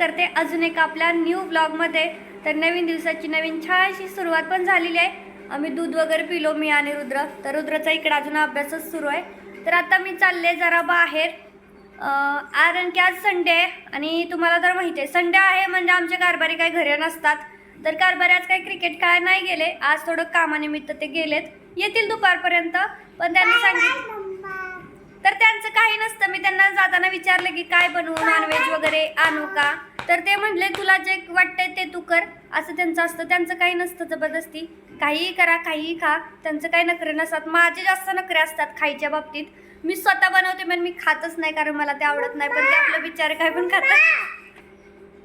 करते. अजून एक आपल्या न्यू ब्लॉगमध्ये तर नवीन दिवसाची नवीन छानशी सुरुवात पण झालेली आहे. आम्ही दूध वगैरे पिलो मी आणि रुद्र. तर रुद्राचा इकडे अजून अभ्यासच सुरू आहे. तर आता मी चालले जरा बाहेर. कारण की आज संडे आहे आणि तुम्हाला तर माहिती आहे संडे आहे म्हणजे आमचे कारभारी काही घरी नसतात. तर कारभारी आज काही क्रिकेट खेळायला नाही गेले. आज थोडं कामानिमित्त ते गेलेत. येतील दुपारपर्यंत. पण त्यांनी सांगितलं तर त्यांचं काही नसतं. मी त्यांना जाताना विचारलं की काय बनवू नॉनव्हेज वगैरे आणू का? तर ते म्हटले तुला जे वाटतंय ते तू कर. असं त्यांचं असतं. त्यांचं काही नसतं जबरदस्ती. काहीही करा काहीही खा. त्यांचं काही नखरे नसतात. माझे जास्त नखरे असतात खायच्या बाबतीत. मी स्वतः बनवते पण मी खातच नाही कारण मला ते आवडत नाही. पण ते आपलं विचार काय पण खातात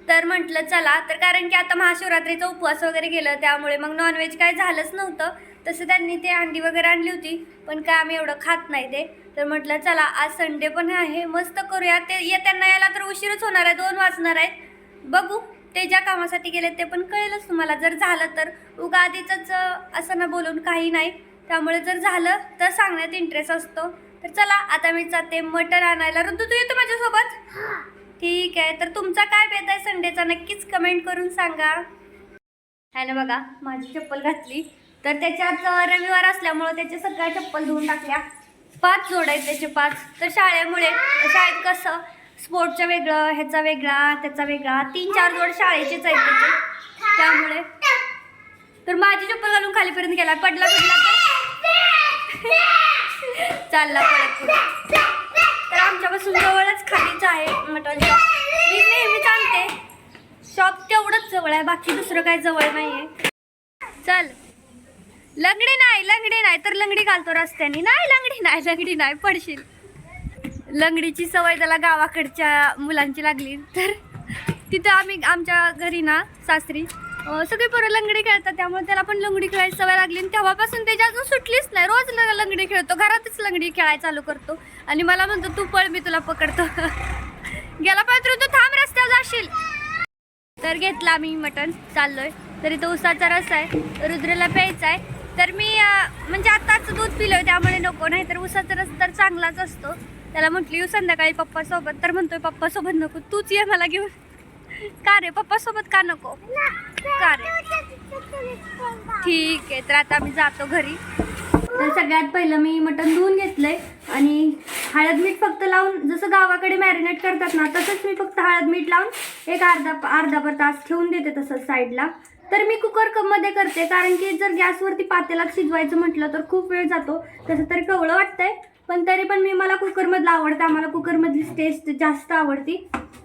तर म्हटलं चला. तर कारण की आता महाशिवरात्रीचा उपवास वगैरे गेलं त्यामुळे मग नॉनव्हेज काय झालंच नव्हतं. तसं त्यांनी ते अंडी वगैरे आणली होती पण काय आम्ही एवढं खात नाही ते. तर म्हटलं चला आज संडे पण आहे. मस्त करूया. ते येत्यांना यायला तर उशीरच होणार आहे. दोन वाजणार आहेत. बघू ते ज्या कामासाठी गेले ते पण कळेलच तुम्हाला. जर झालं तर उगा आधीच असं ना बोलून काही नाही. त्यामुळे जर झालं तर सांगण्यात इंटरेस्ट असतो. तर चला आता मी जाते. मटण आणायला. ऋतू तू येतो माझ्यासोबत? ठीक आहे. तर तुमचा काय बेत आहे संडेचा? नक्कीच कमेंट करून सांगा. हॅलो ना बघा माझी चप्पल घातली. तर त्याच्यात रविवार असल्यामुळं त्याच्या सगळ्या चप्पल धुवून टाकल्या. पाच जोड आहेत त्याचे पाच. तर शाळेमुळे शाळेत कसं स्पोर्टचं वेगळं ह्याचा वेगळा त्याचा वेगळा. तीन चार जोड शाळेचेच आहेत त्याचे. त्यामुळे. तर माझी चप्पल घालून खालीपर्यंत गेला. पडला पडला तर चालला पडत पुढे तर आमच्यापासून जवळच खालीच आहे मटन शॉप मी नेहमी सांगते शॉप तेवढंच जवळ आहे. बाकी दुसरं काही जवळ नाही आहे चल. लंगडी नाही लंगडी नाही. तर लंगडी घालतो रस्त्याने. नाही लंगडी नाही लंगडी नाही. पडशील. लंगडीची सवय त्याला गावाकडच्या मुलांची लागली. तर तिथं आम्ही आमच्या घरी ना सासरी सगळी पोरं लंगडी खेळतात. त्यामुळे त्याला पण लंगडी खेळायची सवय लागली. आणि तेव्हापासून त्याची अजून सुटलीच नाही. रोज लंगडी खेळतो. घरातच लंगडी खेळायला चालू करतो. आणि मला म्हणतो तू पळ मी तुला पकडतो. गेला पाहिजे तू थांब रस्त्यावर जाशील. तर घेतला आम्ही मटण. चाललोय. तर इथं उसाचा रस आहे. रुद्रला प्यायचा आहे. तर मी म्हणजे आत्ताच दूध पिलं त्यामुळे नको. नाही तर उसाचा रस तर चांगलाच असतो. त्याला म्हटली येऊ संध्याकाळी पप्पासोबत. तर म्हणतोय पप्पासोबत नको तूच ये मला घेऊन. का रे पप्पासोबत का नको? का रे? ठीक आहे तर आता आम्ही जातो घरी. तर सगळ्यात पहिलं मी मटण धुवून घेतलंय आणि हळद मीठ फक्त लावून जसं गावाकडे मॅरिनेट करतात ना तसंच मी फक्त हळद मीठ लावून एक अर्धा अर्धाभर तास ठेवून देते तसंच साईडला तर मी कुकर कममध्ये करते कारण की जर गॅसवरती पातेलात शिजवायचं म्हटलं तर खूप वेळ जातो तसं तरी कवळं वाटतंय. पण तरी पण मी मला कुकरमधलं आवडतं. आम्हाला कुकरमधली टेस्ट जास्त आवडती.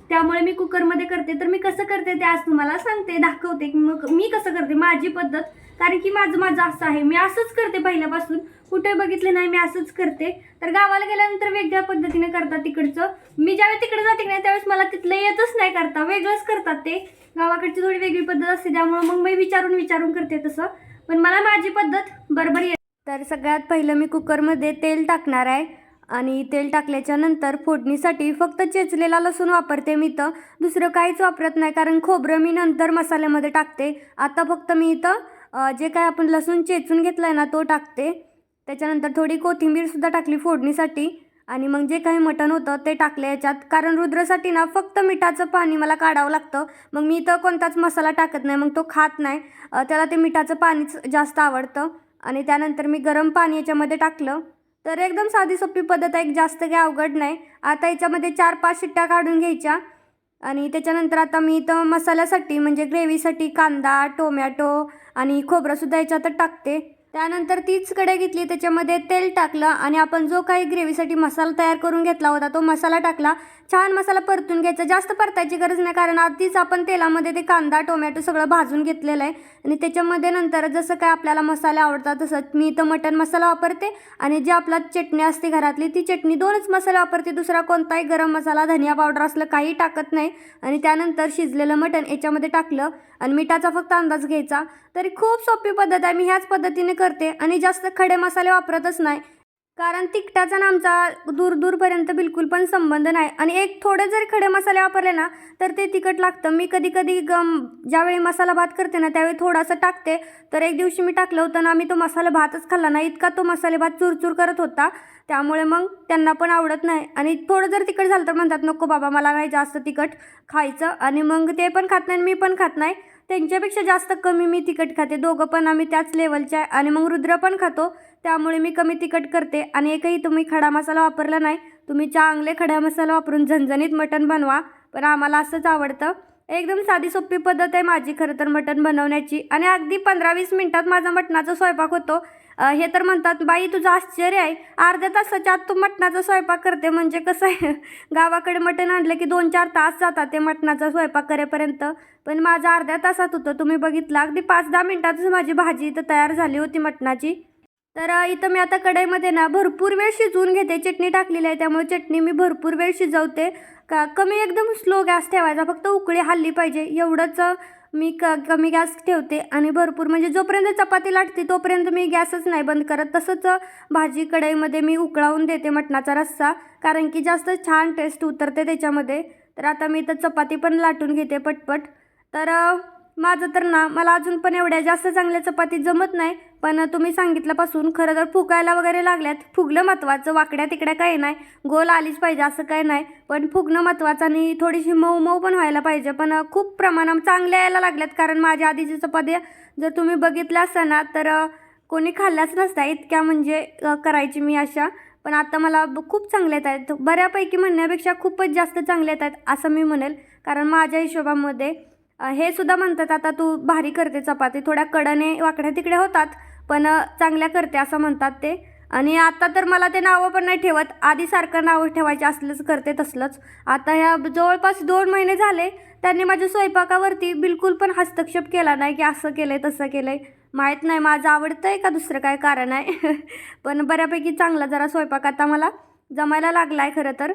त्यामुळे मी कुकरमध्ये करते. तर मी कसं करते ते आज तुम्हाला सांगते दाखवते. की मग मी कसं करते? माझी पद्धत. कारण की माझं माझं असं आहे. मी असंच करते पहिल्यापासून. कुठे बघितले नाही मी असंच करते. तर गावाला गेल्यानंतर वेगळ्या पद्धतीने करतात तिकडचं. मी ज्यावेळी तिकडे जाते की नाही त्यावेळेस मला तिथलं येतच नाही करता. वेगळंच करतात ते. गावाकडची थोडी वेगळी पद्धत असते. त्यामुळे मग मी विचारून विचारून करते तसं. पण मला माझी पद्धत बरोबर येते तर सगळ्यात पहिलं मी कुकरमध्ये तेल टाकणार आहे. आणि तेल टाकल्याच्या नंतर फोडणीसाठी फक्त चेचलेला लसूण वापरते मी इथं. दुसरं काहीच वापरत नाही कारण खोबरं मी नंतर मसाल्यामध्ये टाकते. आता फक्त मी इथं जे काय आपण लसूण चेचून घेतलं आहे ना तो टाकते. त्याच्यानंतर थोडी कोथिंबीरसुद्धा टाकली फोडणीसाठी. आणि मग जे काही मटण होतं ते टाकलं याच्यात. कारण रुद्रसाठी ना फक्त मिठाचं पाणी मला काढावं लागतं. मग मी इथं कोणताच मसाला टाकत नाही मग तो खात नाही. त्याला ते मिठाचं पाणीच जास्त आवडतं. आणि त्यानंतर मी गरम पाणी याच्यामध्ये टाकलं. तर एकदम साधी सोपी पद्धत आहे जास्त काही अवघड नाही. आता याच्यामध्ये चार पाच शिट्ट्या काढून घ्यायच्या. आणि त्याच्यानंतर आता मी इथं मसाल्यासाठी म्हणजे ग्रेव्हीसाठी कांदा टोमॅटो आणि खोबरंसुद्धा याच्यात टाकते. त्यानंतर तीच कढई घेतली त्याच्यामध्ये तेल टाकलं आणि आपण जो काही ग्रेव्हीसाठी मसाला तयार करून घेतला होता तो मसाला टाकला. छान मसाला परतून घ्यायचा. जास्त परतायची गरज नाही कारण आधीच आपण तेलामध्ये ते कांदा टोमॅटो सगळं भाजून घेतलेलं आहे. आणि त्याच्यामध्ये नंतर जसं काय आपल्याला मसाले आवडतात तसं मी तर मटण मसाला वापरते. आणि जी आपला चटणी असते घरातली ती चटणी दोनच मसाले वापरते. दुसरा कोणताही गरम मसाला धनिया पावडर असलं काही टाकत नाही. आणि त्यानंतर शिजलेलं मटण याच्यामध्ये टाकलं आणि मिठाचा फक्त अंदाज घ्यायचा. तरी खूप सोपी पद्धत आहे. मी ह्याच पद्धतीने करते. आणि जास्त खडे मसाले वापरतच नाही. कारण तिखटाचा ना आमचा दूर दूरपर्यंत बिलकुल पण संबंध नाही. आणि एक थोडे जरी खडे मसाले वापरले ना तर ते तिखट लागतं. मी कधी कधी गम ज्यावेळी मसाला भात करते ना त्यावेळी थोडासा टाकते. तर एक दिवशी मी टाकलं होतं ना मी तो मसाला भातच खाल्ला नाही. इतका तो मसाले भात चुरचूर करत होता. त्यामुळे मग त्यांना पण आवडत नाही. आणि थोडं जर तिखट झालं तर म्हणतात नको बाबा मला नाही जास्त तिखट खायचं. आणि मग ते पण खात नाही आणि मी पण खात नाही. त्यांच्यापेक्षा जास्त कमी मी तिखट खाते. दोघं पण आम्ही त्याच लेवलचे आहे. आणि मग रुद्र पण खातो. त्यामुळे मी कमी तिखट करते. आणि एकही तुम्ही खडा मसाला वापरला नाही तुम्ही चांगले खडा मसाला वापरून झणझणीत मटण बनवा. पण आम्हाला असंच आवडतं. एकदम साधी सोपी पद्धत आहे माझी खरं तर मटण बनवण्याची. आणि अगदी पंधरा वीस मिनटात माझा मटणाचा स्वयंपाक होतो. हे तर म्हणतात बाई तुझं आश्चर्य आहे. अर्ध्या तासाच्या आत तू मटणाचा स्वयंपाक करते. म्हणजे कसं आहे गावाकडे मटण आणलं की दोन चार तास जातात ते मटणाचा स्वयंपाक करेपर्यंत. पण माझं अर्ध्या तासात होतं. तुम्ही बघितला अगदी पाच दहा मिनटातच माझी भाजी इथं तयार झाली होती मटणाची. तर इथं मी आता कढईमध्ये ना भरपूर वेळ शिजवून घेते. चटणी टाकलेली आहे त्यामुळे चटणी मी भरपूर वेळ शिजवते. का कमी एकदम स्लो गॅस ठेवायचा. फक्त उकळी हल्ली पाहिजे. एवढंच मी क कमी गॅस ठेवते आणि भरपूर म्हणजे जोपर्यंत चपाती लाटते तोपर्यंत मी गॅसच नाही बंद करत. तसंच भाजी कढईमध्ये मी उकळावून देते मटणाचा रस्सा कारण की जास्त छान टेस्ट उतरते त्याच्यामध्ये. तर आता मी तर चपाती पण लाटून घेते पटपट. तर माझं तर ना मला अजून पण एवढ्या जास्त चांगल्या चपाती जमत नाही पण तुम्ही सांगितल्यापासून खरं तर फुगायला वगैरे लागल्यात. फुगलं महत्त्वाचं वाकड्या तिकड्या काही नाही. गोल आलीच पाहिजे असं काही नाही. पण फुगणं महत्त्वाचं आणि थोडीशी मऊ मऊ पण व्हायला पाहिजे. पण खूप प्रमाणात चांगल्या यायला लागल्यात कारण माझ्या आधीची चपाती जर तुम्ही बघितल्या असता ना तर कोणी खाल्ल्याच नसत्या. इतक्या म्हणजे करायची मी अशा पण आता मला ब- खूप चांगल्या येत आहेत. बऱ्यापैकी म्हणण्यापेक्षा खूपच जास्त चांगल्या येत आहेत असं मी म्हणेल. कारण माझ्या हिशोबामध्ये हे सुद्धा म्हणतात आता तू भारी करते चपाती. थोड्या कडने वाकड्या तिकड्या होतात. पण चांगल्या करते असं म्हणतात ते. आणि आता तर मला ते नावं पण नाही ठेवत. आधीसारखं नावं ठेवायचे असलंच करते तसलंच. आता ह्या जवळपास दोन महिने झाले. त्यांनी माझ्या स्वयंपाकावरती बिलकुल पण हस्तक्षेप केला नाही की असं केलं आहे तसं केलं आहे माहीत नाही माझं आवडतं आहे का दुसरं काय कारण आहे. पण बऱ्यापैकी चांगला जरा स्वयंपाक आता मला जमायला लागला आहे खरं तर.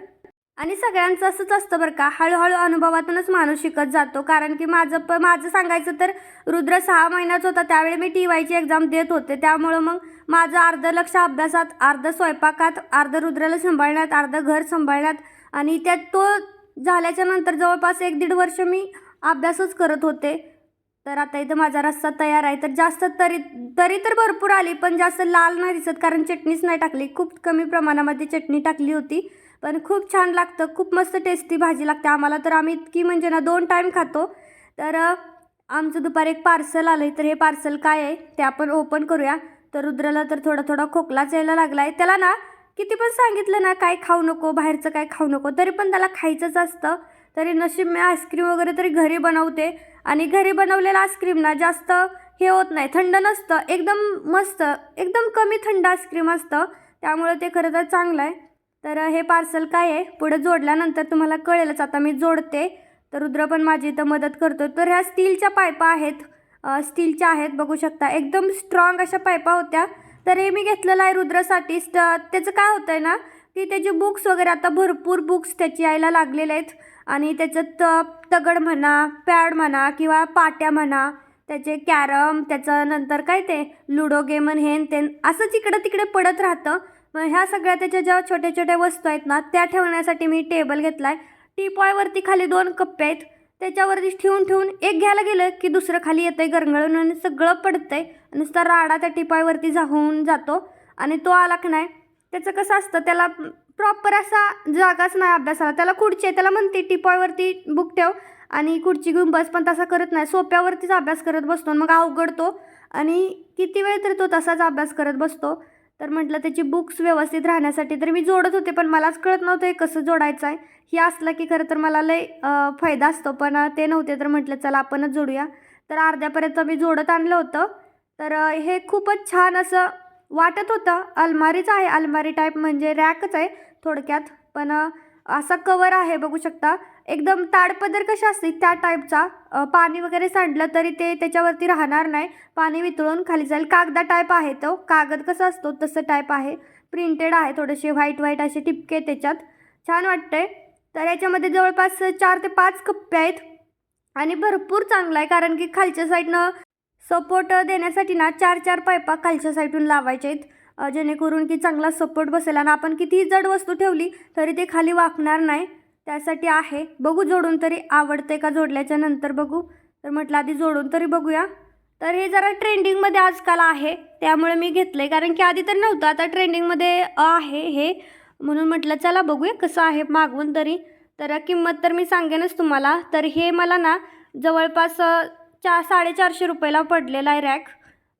आणि सगळ्यांचं असंच असतं बरं का. हळूहळू अनुभवातूनच माणूस शिकत जातो. कारण की माझं प माझं सांगायचं तर रुद्र सहा महिन्याच होता. त्यावेळी मी टी वायची एक्झाम देत होते. त्यामुळं मग माझं अर्धं लक्ष अभ्यासात अर्धं स्वयंपाकात अर्धं रुद्राला सांभाळण्यात अर्धं घर सांभाळण्यात आणि त्यात तो झाल्याच्यानंतर जवळपास एक दीड वर्ष मी अभ्यासच करत होते. तर आता इथं माझा रस्सा तयार आहे. तर जास्त तरी तरी तर भरपूर आली पण जास्त लाल नाही दिसत कारण चटणीच नाही टाकली. खूप कमी प्रमाणामध्ये चटणी टाकली होती. पण खूप छान लागतं खूप मस्त टेस्टी भाजी लागते आम्हाला. तर आम्ही इतकी म्हणजे ना दोन टाईम खातो. तर आमचं दुपारी एक पार्सल आलं आहे तर हे पार्सल काय आहे? ते आपण ओपन करूया. तर रुद्राला तर थोडा थोडा खोकलाच यायला लागला आहे त्याला ना किती पण सांगितलं ना काय खाऊ नको बाहेरचं काय खाऊ नको तरी पण त्याला खायचंच असतं. तरी नशीब मी आईस्क्रीम वगैरे तरी घरी बनवते. आणि घरी बनवलेलं आईस्क्रीम ना जास्त हे होत नाही. थंड नसतं. एकदम मस्त एकदम कमी थंड आईस्क्रीम असतं. त्यामुळं ते खरं तर चांगलं आहे. तर हे पार्सल काय आहे? पुढं जोडल्यानंतर तुम्हाला कळेलच. आता मी जोडते. तर रुद्र पण माझी इथं मदत करतो तर ह्या स्टीलच्या पायपा आहेत. स्टीलच्या आहेत बघू शकता. एकदम स्ट्रॉंग अशा पायपा होत्या. तर हे मी घेतलेलं आहे रुद्रासाठी. स्ट त्याचं काय होतं आहे ना की त्याचे बुक्स वगैरे आता भरपूर बुक्स त्याची यायला लागलेले आहेत. आणि त्याचं त तगड म्हणा पॅड म्हणा किंवा पाट्या म्हणा त्याचे कॅरम त्याचं नंतर काय ते लुडो गेम आणि हेन तेन असंच इकडं तिकडे पडत राहतं. मग ह्या सगळ्या त्याच्या ज्या छोट्या छोट्या वस्तू आहेत ना त्या ठेवण्यासाठी मी टेबल घेतला आहे टीपॉयवरती खाली दोन कप्पे आहेत. त्याच्यावरती ठेवून ठेवून एक घ्यायला गेलं की दुसरं खाली येतंय गरंगळून आणि सगळं पडतं आहे नुसता राडा त्या टिपायवरती जाऊन जातो आणि तो आला की नाही त्याचं कसं असतं त्याला प्रॉपर असा जागाच नाही अभ्यासाला. त्याला खुर्ची आहे त्याला म्हणते टिपॉयवरती बुक ठेव. आणि खुर्ची घेऊन बस पण तसा करत नाही. सोप्यावरतीच अभ्यास करत बसतो मग अवघडतो आणि किती वेळ तरी तो तसाच अभ्यास करत बसतो. तर म्हटलं त्याची बुक्स व्यवस्थित राहण्यासाठी तर मी जोडत होते पण मलाच कळत नव्हतं हे कसं जोडायचं आहे. हे असलं की खरं तर मला लय फायदा असतो पण ते नव्हते तर म्हटलं चला आपणच जोडूया. तर अर्ध्यापर्यंत मी जोडत आणलं होतं. तर हे खूपच छान असं वाटत होतं. अलमारीच आहे अलमारी टाईप म्हणजे रॅकच आहे थोडक्यात पण असा कवर आहे बघू शकता. एकदम ताडपदर कशा असते त्या टाईपचा पाणी वगैरे सांडलं तरी ते त्याच्यावरती राहणार नाही. पाणी वितळून खाली जाईल. कागदा टाईप आहे तो. कागद कसा असतो तसं टाईप आहे. प्रिंटेड आहे. थोडेसे व्हाईट व्हाईट असे टिपके त्याच्यात. छान वाटतंय. तर याच्यामध्ये जवळपास चार ते पाच कप्पे आहेत. आणि भरपूर चांगला आहे. कारण की खालच्या साईडनं सपोर्ट देण्यासाठी ना चार चार पायपा खालच्या साईडून लावायचे आहेत. जेणेकरून की चांगला सपोर्ट बसेल. आणि आपण कितीही जड वस्तू ठेवली तरी ते खाली वाकणार नाही. त्यासाठी आहे. बघू जोडून तरी आवडते का जोडल्याच्या नंतर बघू. तर म्हटलं आधी जोडून तरी बघूया. तर हे जरा ट्रेंडिंगमध्ये आजकाल आहे. त्यामुळे मी घेतलं आहे कारण की आधी तर नव्हतं. आता ट्रेंडिंगमध्ये आहे हे. म्हणून म्हटलं चला बघूया कसं आहे मागवून तरी. तर किंमत तर मी सांगेनच तुम्हाला. तर हे मला ना जवळपास चार चा साडेचारशे रुपयाला पडलेलं आहे रॅक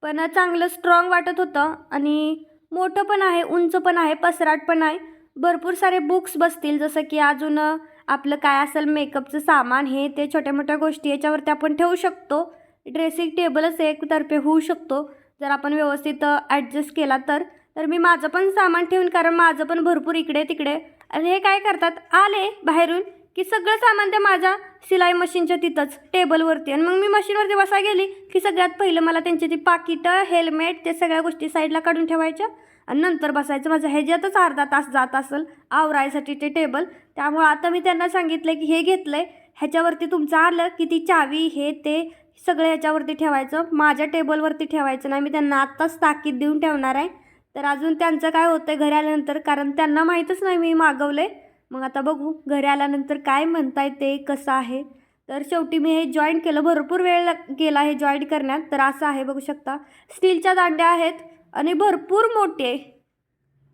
पण चांगलं स्ट्रॉंग वाटत होतं. आणि मोठं पण आहे उंच पण आहे पसराट पण आहे. भरपूर सारे बुक्स बसतील जसं की अजून आपलं काय असेल मेकअपचं सामान हे ते छोट्या मोठ्या गोष्टी याच्यावरती आपण ठेवू शकतो. ड्रेसिंग टेबलच एकतर्फे होऊ शकतो. जर आपण व्यवस्थित ॲडजस्ट केला तर तर मी माझं पण सामान ठेवून कारण माझं पण भरपूर इकडे तिकडे. आणि हे काय करतात आले बाहेरून की सगळं सामान ते माझ्या सिलाई मशीनच्या तिथंच टेबलवरती आणि मग मी मशीनवरती बसा गेली की सगळ्यात पहिलं मला त्यांची ती पाकिटं हेल्मेट ते सगळ्या गोष्टी साईडला काढून ठेवायच्या. आणि नंतर बसायचं. माझं ह्याच्यातच अर्धा तास जात असेल आवरायसाठी ते टेबल त्यामुळं आता मी त्यांना सांगितलं की हे घेतलं आहे ह्याच्यावरती तुमचं आलं की ती चावी हे ते सगळं ह्याच्यावरती ठेवायचं. माझ्या टेबलवरती ठेवायचं नाही. मी त्यांना आत्ताच ताकीद देऊन ठेवणार आहे. तर अजून त्यांचं काय होतं आहे घरी आल्यानंतर? कारण त्यांना माहीतच नाही मी मागवलं आहे मग आता बघू घरी आल्यानंतर काय म्हणताय ते कसं आहे? तर शेवटी मी हे जॉईंट केलं. भरपूर वेळ गेला हे जॉईंट करण्यात. तर असं आहे बघू शकता. स्टीलच्या दांड्या आहेत. आणि भरपूर मोठे आहे.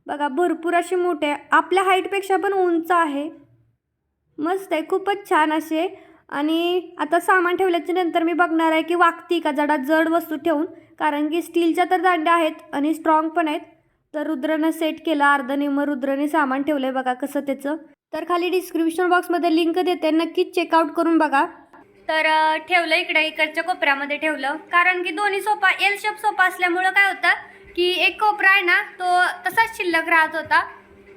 बघा भरपूर असे मोठे आहे. आपल्या हाईटपेक्षा पण उंच आहे. मस्त आहे खूपच छान असे आणि आता सामान ठेवल्याच्या नंतर मी बघणार आहे की वागती का? जडा जड वस्तू ठेवून. कारण की स्टीलच्या तर दांड्या आहेत आणि स्ट्रॉंग पण आहेत. तर रुद्रनं सेट केलं अर्धनिम रुद्रने सामान ठेवलं आहे बघा कसं त्याचं. तर खाली डिस्क्रिप्शन बॉक्समध्ये लिंक देते. नक्कीच चेकआउट करून बघा. तर ठेवलं इकडे इकडच्या कोपऱ्यामध्ये ठेवलं. कारण की दोन्ही सोफा एल शेप सोफा असल्यामुळं काय होतं? की एक कोपरा आहे ना तो तसाच शिल्लक राहत होता.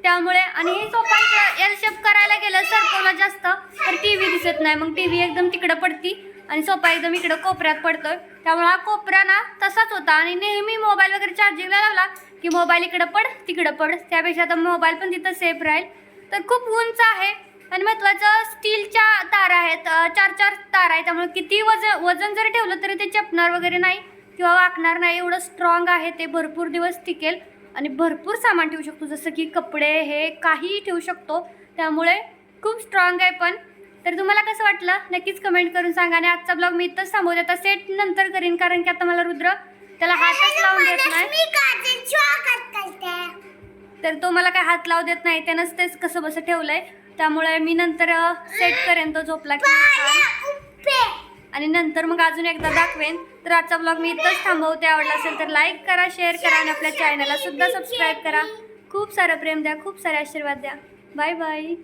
त्यामुळे आणि हे सोफा एल शेप करायला गेलं सरकवलं जास्त? तर टी व्ही दिसत नाही. मग टी व्ही एकदम तिकडं पडती आणि सोफा एकदम इकडं कोपऱ्यात पडतोय. त्यामुळे हा कोपरा ना तसाच होता आणि नेहमी मोबाईल वगैरे चार्जिंगला लावला की मोबाईल इकडं पड तिकडं पड. त्यापेक्षा आता मोबाईल पण तिथं सेफ राहील. तर खूप उंच आहे आणि महत्त्वाचं स्टीलच्या तारा आहेत. चार चार तारा आहेत. त्यामुळे किती वजन वजन जरी ठेवलं तरी ते चपणार वगैरे नाही. किंवा वाकणार नाही एवढं स्ट्रॉंग आहे ते भरपूर दिवस टिकेल. आणि भरपूर सामान ठेवू शकतो जसं की कपडे हे काहीही ठेवू शकतो. त्यामुळे खूप स्ट्रॉंग आहे पण. तर तुम्हाला कसं वाटलं? नक्कीच कमेंट करून सांगा. आणि आजचा ब्लॉग मी इथंच थांबवते. आता सेट नंतर करीन कारण की आता मला रुद्र त्याला हातच लावून देत नाही. तर तो मला काय हात लावू देत नाही. त्यानंच तेच कसं बसं ठेवलंय. त्यामुळे मी नंतर सेट करेन तो झोपला की. आणि नंतर मग अजून एकदा दाखवेन. तर आजचा ब्लॉग मी इथंच थांबवते. आवडला असेल तर लाईक करा शेअर करा आणि आपल्या चॅनलला सुद्धा सबस्क्राईब करा. खूप सारं प्रेम द्या खूप सारे आशीर्वाद द्या. Bye bye